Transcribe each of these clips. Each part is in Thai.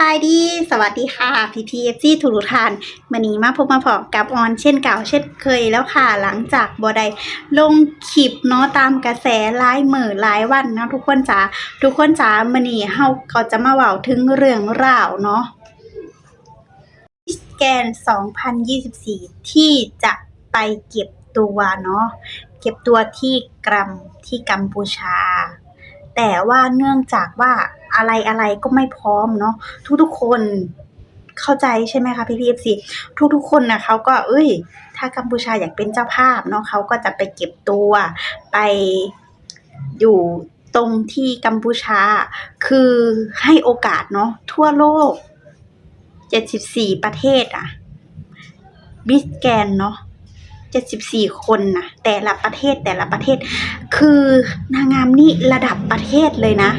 บายดี สวัสดีค่ะพีพีเอฟซีทุกทานมันนี้มาพบมาพอกับออนเช่นเก่าเช่นเคยแล้วค่ะ หลังจากบอได้ลงคลิปเนาะตามกระแสหลายมือหลายวันนะทุกคนจ๋าทุกคนจ๋ามันนี้เฮาก็จะมาเว้าถึงเรื่องราวเนาะมิสแกน 2024 ที่จะไปเก็บตัวเนาะเก็บตัวที่กรัมที่กัมพูชา แต่ว่าเนื่องจากว่า อะไรอะไรก็ไม่พร้อมเนาะทุกๆคนเข้าใจใช่ไหมคะพี่พีเอฟซีทุกๆคนนะเขาก็ เอ้ย ถ้ากัมพูชาอยากเป็นเจ้าภาพเนาะเขาก็จะไปเก็บตัวไปอยู่ตรงที่กัมพูชา คือให้โอกาสเนาะทั่วโลก 74 ประเทศอะบิสแกนเนาะ 74 คนนะแต่ละประเทศแต่ละประเทศ คือนางงามนี่ระดับประเทศเลยนะ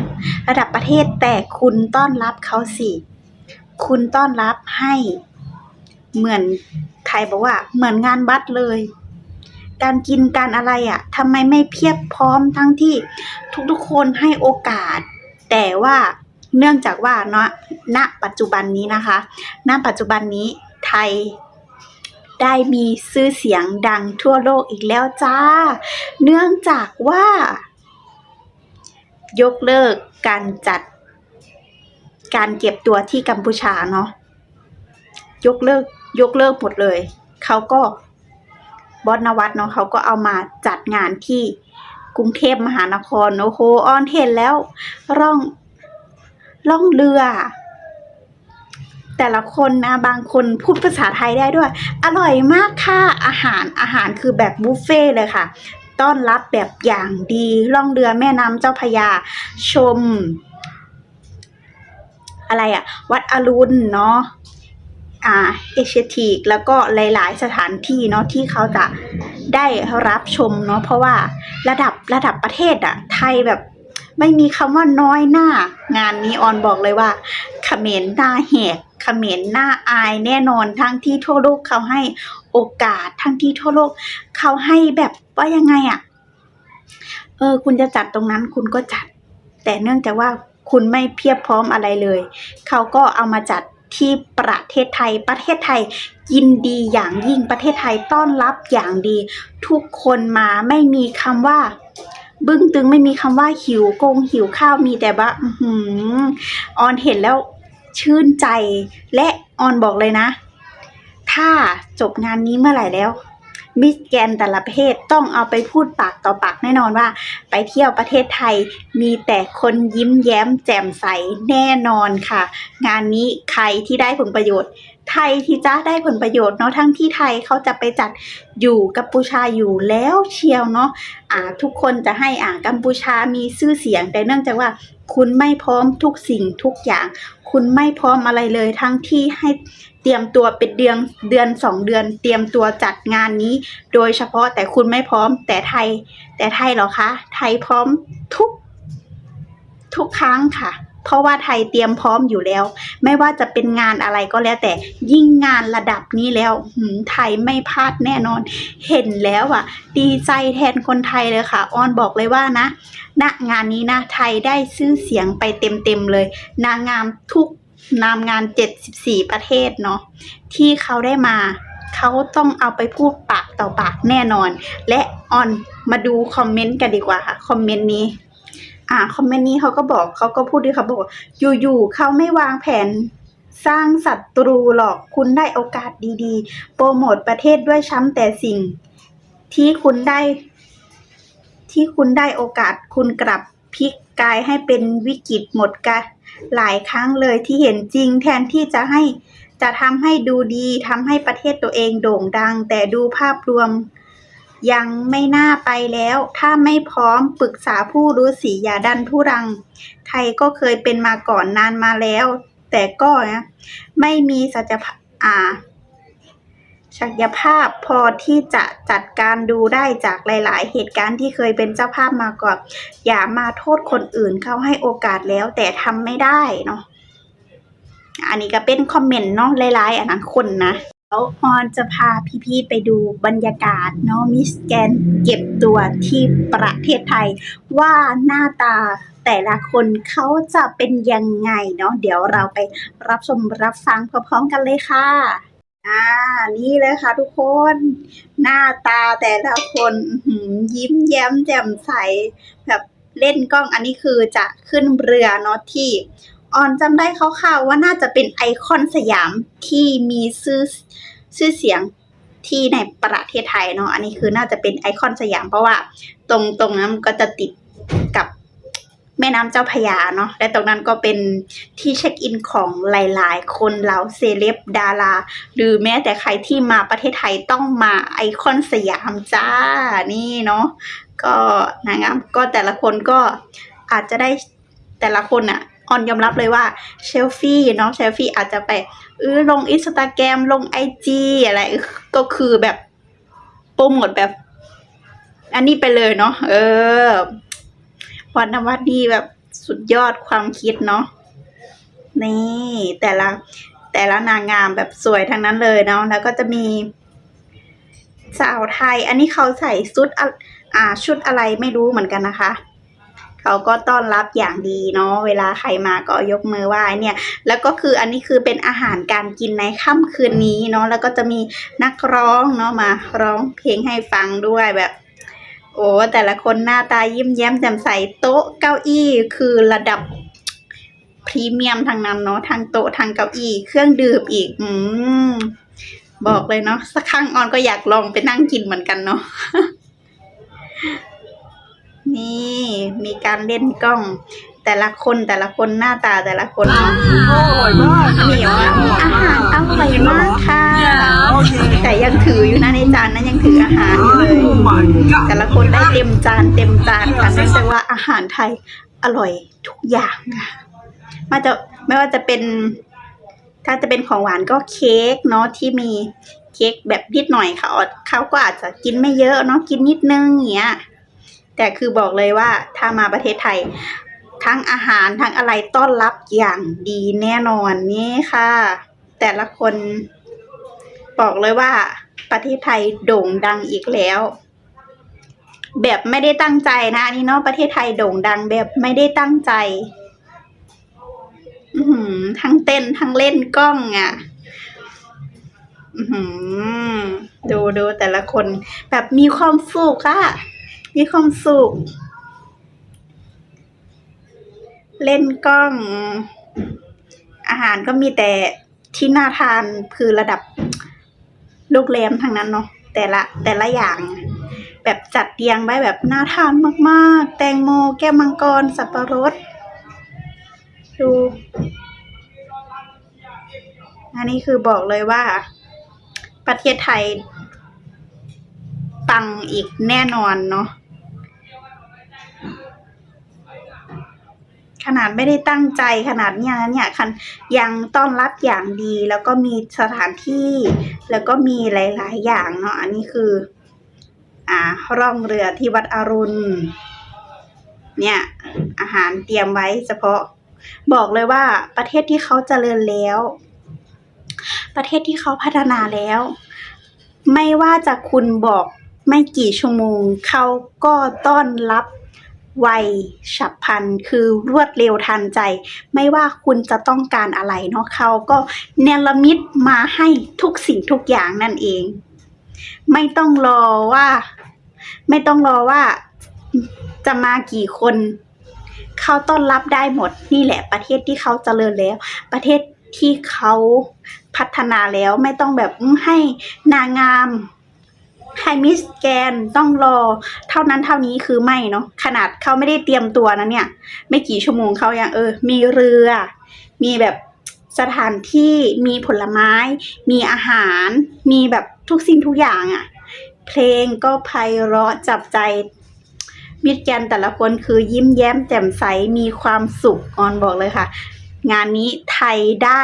ระดับประเทศแต่คุณต้อนรับเขาสิคุณต้อนรับให้เหมือนไทยบอกว่า เหมือนงานบัตรเลย การกินการอะไรอะ่ะทำไมไม่เพียบพร้อมทั้งที่ทุกๆคนให้โอกาส แต่ว่าเนื่องจากว่าเนาะณปัจจุบันนี้นะคะ ณปัจจุบันนี้ไทย ได้มีชื่อเสียงดังทั่วโลกอีกแล้วจ้า เนื่องจากว่า ยกเลิกการจัด การเก็บตัวที่กัมพูชาเนาะยกเลิกยกเลิกหมดเลย เขาก็บอสนวัตเนาะเขาก็เอามาจัดงานที่กรุงเทพมหานครโอ้โหออนเห็นแล้วร่องล่องเรือ แต่ละคนนะบางคนพูดภาษาไทยได้ด้วย อร่อยมากค่ะอาหารอาหารคือแบบบุฟเฟ่เลยค่ะ ต้อนรับแบบอย่างดีล่องเรือแม่น้ำเจ้าพยาชม อะไรอะวัดอรุณเนาะอ่าเอเชียทีกแล้วก็หลาย ๆ สถานที่เนาะที่เขาจะได้รับชมเนาะเพราะว่าระดับระดับประเทศอะไทยแบบ ไม่มีคำว่าน้อยหน้า งานนี้ออนบอกเลยว่าเขมรหน้าแหกเขมรหน้าอายแน่นอนทั้งที่ทั่วโลกเขาให้โอกาสทั้งที่ทั่วโลกเขาให้แบบว่ายังไงอะเออ คุณจะจัดตรงนั้นคุณก็จัด แต่เนื่องจากว่าคุณไม่เพียบพร้อมอะไรเลย เขาก็เอามาจัดที่ประเทศไทย ประเทศไทยยินดีอย่างยิ่งประเทศไทยต้อนรับอย่างดี ทุกคนมาไม่มีคำว่า บึ้งตึงไม่มีคำว่าหิวกงหิวข้าวมีแต่ว่าอ๋อหือออนเห็นแล้วชื่นใจ และออนบอกเลยนะ ถ้าจบงานนี้เมื่อไหร่แล้วมิสแกนแต่ละประเทศต้องเอาไปพูดปากต่อปากแน่นอนว่า ไปเที่ยวประเทศไทยมีแต่คนยิ้มแย้มแจ่มใสแน่นอนค่ะ งานนี้ใครที่ได้ผลประโยชน์ ไทยที่จะได้ผลประโยชน์เนาะทั้งที่ไทยเขาจะไปจัดอยู่กัมพูชาอยู่แล้วเชียวเนาะอ่าทุกคนจะให้อ่ากัมพูชามีชื่อเสียง แต่เนื่องจากว่าคุณไม่พร้อมทุกสิ่งทุกอย่าง คุณไม่พร้อมอะไรเลยทั้งที่ให้เตรียมตัวเป็นเดือนเดือนสองเดือน เตรียมตัวจัดงานนี้ โดยเฉพาะแต่คุณไม่พร้อมแต่ไทย แต่ไทยเหรอคะ ไทยพร้อมทุกทุกครั้งค่ะ เพราะว่าไทยเตรียมพร้อมอยู่แล้ว ไม่ว่าจะเป็นงานอะไรก็แล้ว แต่ยิ่งงานระดับนี้แล้วหืมไทยไม่พลาดแน่นอน เห็นแล้วอะ ดีใจแทนคนไทยเลยค่ะออนบอกเลยว่านะณงานนี้นะไทยได้ชื่อเสียงไปเต็มๆเลย นางงามทุกนามงาน 74 ประเทศเนาะที่เขาได้มาเขาต้องเอาไปพูดปากต่อปากแน่นอน และออนมาดูคอมเมนต์กันดีกว่าค่ะ คอมเมนต์นี้ อ่าคอมเมนต์นี้เขาก็บอกเขาก็พูดด้วยเขาบอกว่าอยู่ๆเขาไม่วางแผนสร้างศัตรูหรอกคุณได้โอกาสดีๆ โปรโมทประเทศด้วยช้ำแต่สิ่ง ที่คุณได้ ที่คุณได้โอกาสคุณกลับพลิกกลายให้เป็นวิกฤตหมดกันหลายครั้งเลยที่เห็นจริงแทนที่จะให้จะทำให้ดูดีทำให้ประเทศตัวเองโด่งดัง แต่ดูภาพรวม ยังไม่น่าไปแล้ว ถ้าไม่พร้อมปรึกษาผู้รู้สีอย่าดันทุรัง ไทยก็เคยเป็นมาก่อนนานมาแล้ว แต่ก็นะไม่มีศักยภาพอ่าศักยภาพพอที่จะจัดการดูได้จากหลาย ๆ เหตุการณ์ที่เคยเป็นเจ้าภาพมาก่อน อย่ามาโทษคนอื่นเขาให้โอกาสแล้ว แต่ทำไม่ได้เนาะอันนี้ก็เป็นคอมเมนต์เนาะหลาย ๆ อันนั้นคนนะ แล้วออนจะพาพี่ๆไปดูบรรยากาศเนาะมิสแกนเก็บตัวที่ประเทศไทย ว่าหน้าตาแต่ละคนเขาจะเป็นยังไงเนาะเดี๋ยวเราไปรับชมรับฟังพร้อมๆกันเลยค่ะอ่านี่เลยค่ะทุกคน หน้าตาแต่ละคนหืยิ้มแย้มแจ่มใสแบบเล่นกล้องอันนี้คือจะขึ้นเรือเนาะที่ ออนจำได้คร่าวๆว่าน่าจะเป็นไอคอนสยามที่มีชื่อชื่อเสียงที่ในประเทศไทยเนาะอันนี้คือน่าจะเป็นไอคอนสยามเพราะว่า ตรงตรงนั้นมันก็จะติดกับแม่น้ำเจ้าพยาเนาะและตรงนั้นก็เป็นที่เช็คอินของหลายๆ คนเหล่าเซเลบดารา หรือแม้แต่ใครที่มาประเทศไทยต้องมาไอคอนสยามจ้านี่เนาะก็นางงามก็แต่ละคนก็อาจจะได้แต่ละคนอะ ออนยอมรับเลยว่าเชลฟี่เนาะเชลฟี่อาจจะไปเออลงอินสตาแกรมลงไอจีอะไรก็คือแบบโปรโมทแบบ อันนี้ไปเลยเนาะเออวันนวัดดีแบบสุดยอดความคิดเนาะนี่ แต่ละแต่ละนางงามแบบสวยทั้งนั้นเลยเนาะแล้วก็จะมีสาวไทย อันนี้เขาใส่ชุดอะอ่าชุดอะไรไม่รู้เหมือนกันนะคะ เขาก็ต้อนรับอย่างดีเนาะเวลาใครมาก็ยกมือไหว้เนี่ย แล้วก็คืออันนี้คือเป็นอาหารการกินในค่ำคืนนี้เนาะแล้วก็จะมีนักร้องเนาะมาร้องเพลงให้ฟังด้วยแบบโอ้แต่ละคนหน้าตายิ้มแย้มแจ่มใสโต๊ะเก้าอี้คือระดับพรีเมียมทางนั้นเนาะทางโต๊ะทางเก้าอี้ เครื่องดื่มอีก อืมบอกเลยเนาะสักครั้งออนก็อยากลองไปนั่งกินเหมือนกันเนาะ นี่มีการเล่นกล้อง แต่ละคนแต่ละคนหน้าตาแต่ละคนเนาะอร่อยมากเหนียวอะอาหารอร่อยมากค่ะโอเคแต่ยังถืออยู่นะในจานนั้นยังถืออาหารอยู่เลยโอ้ my god แต่ละคนได้เต็มจานเต็มจานค่ะเนื่องจากว่าอาหารไทยอร่อยทุกอย่างค่ะมาจะไม่ว่าจะเป็น ถ้าจะเป็นของหวานก็เค้กเนาะที่มีเค้กแบบนิดหน่อยค่ะออดเขาก็อาจจะกินไม่เยอะเนาะกินนิดนึงอย่างเงี้ย แต่คือบอกเลยว่าถ้ามาประเทศไทย ทั้งอาหารทั้งอะไรต้อนรับอย่างดีแน่นอนนี่ค่ะ แต่ละคนบอกเลยว่าประเทศไทยโด่งดังอีกแล้ว แบบไม่ได้ตั้งใจนะอันนี้เนาะประเทศไทยโด่งดังแบบไม่ได้ตั้งใจทั้งเต้นทั้งเล่นกล้องอะดูดูแต่ละคนแบบมีความสุขอะ มีความสุข เล่นกล้อง อาหารก็มีแต่ที่น่าทานคือระดับโรงแรมทั้งนั้นเนาะแต่ละแต่ละอย่าง แบบจัดเรียงไว้แบบน่าทานมากๆ แตงโมแก้วมังกร สับปะรด ดู อันนี้คือบอกเลยว่า ประเทศไทยปังอีกแน่นอนเนาะ ขนาดไม่ได้ตั้งใจขนาดเนี้ยนะเนี่ยคันยังต้อนรับอย่างดี แล้วก็มีสถานที่ แล้วก็มีหลาย ๆ อย่างเนาะอันนี้คือ อ่าร่องเรือที่วัดอรุณ เนี่ย อาหารเตรียมไว้เฉพาะบอกเลยว่าประเทศที่เขาเจริญแล้ว ประเทศที่เขาพัฒนาแล้ว ไม่ว่าจะคุณบอกไม่กี่ชั่วโมง เขาก็ต้อนรับ ไวฉับพลันคือรวดเร็วทันใจ ไม่ว่าคุณจะต้องการอะไรเนาะเขาก็เนรมิตมาให้ทุกสิ่งทุกอย่างนั่นเอง ไม่ต้องรอว่า ไม่ต้องรอว่าจะมากี่คนเขาต้อนรับได้หมดนี่แหละประเทศที่เขาเจริญแล้ว ประเทศที่เขาพัฒนาแล้วไม่ต้องแบบให้นางงาม ให้มิสแกนต้องรอ เท่านั้นเท่านี้คือไม่เนาะขนาดเขาไม่ได้เตรียมตัวนะเนี่ย ไม่กี่ชั่วโมงเขายังเออ มีเรือ มีแบบสถานที่มีผลไม้ มีอาหาร มีแบบทุกสิ่งทุกอย่างอะ่ะ เพลงก็ไพเราะจับใจมิดแกนแต่ละคนคือยิ้มแย้มแจ่มใสมีความสุขออนบอกเลยค่ะ งานนี้ไทยได้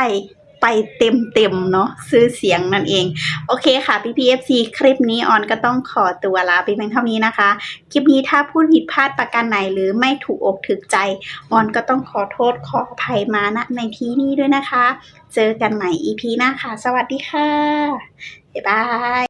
ไปเต็มเต็มๆเนาะซื้อเสียงนั่นเอง โอเคค่ะพี่พีเอฟซีคลิปนี้ออนก็ต้องขอตัวลาไปเพียงเท่านี้นะคะ คลิปนี้ถ้าพูดผิดพลาดประการไหนหรือไม่ถูกอกถูกใจ ออนก็ต้องขอโทษขออภัยมาณในที่นี้ด้วยนะคะ เจอกันใหม่ EP หน้าค่ะ สวัสดีค่ะ บ๊ายบาย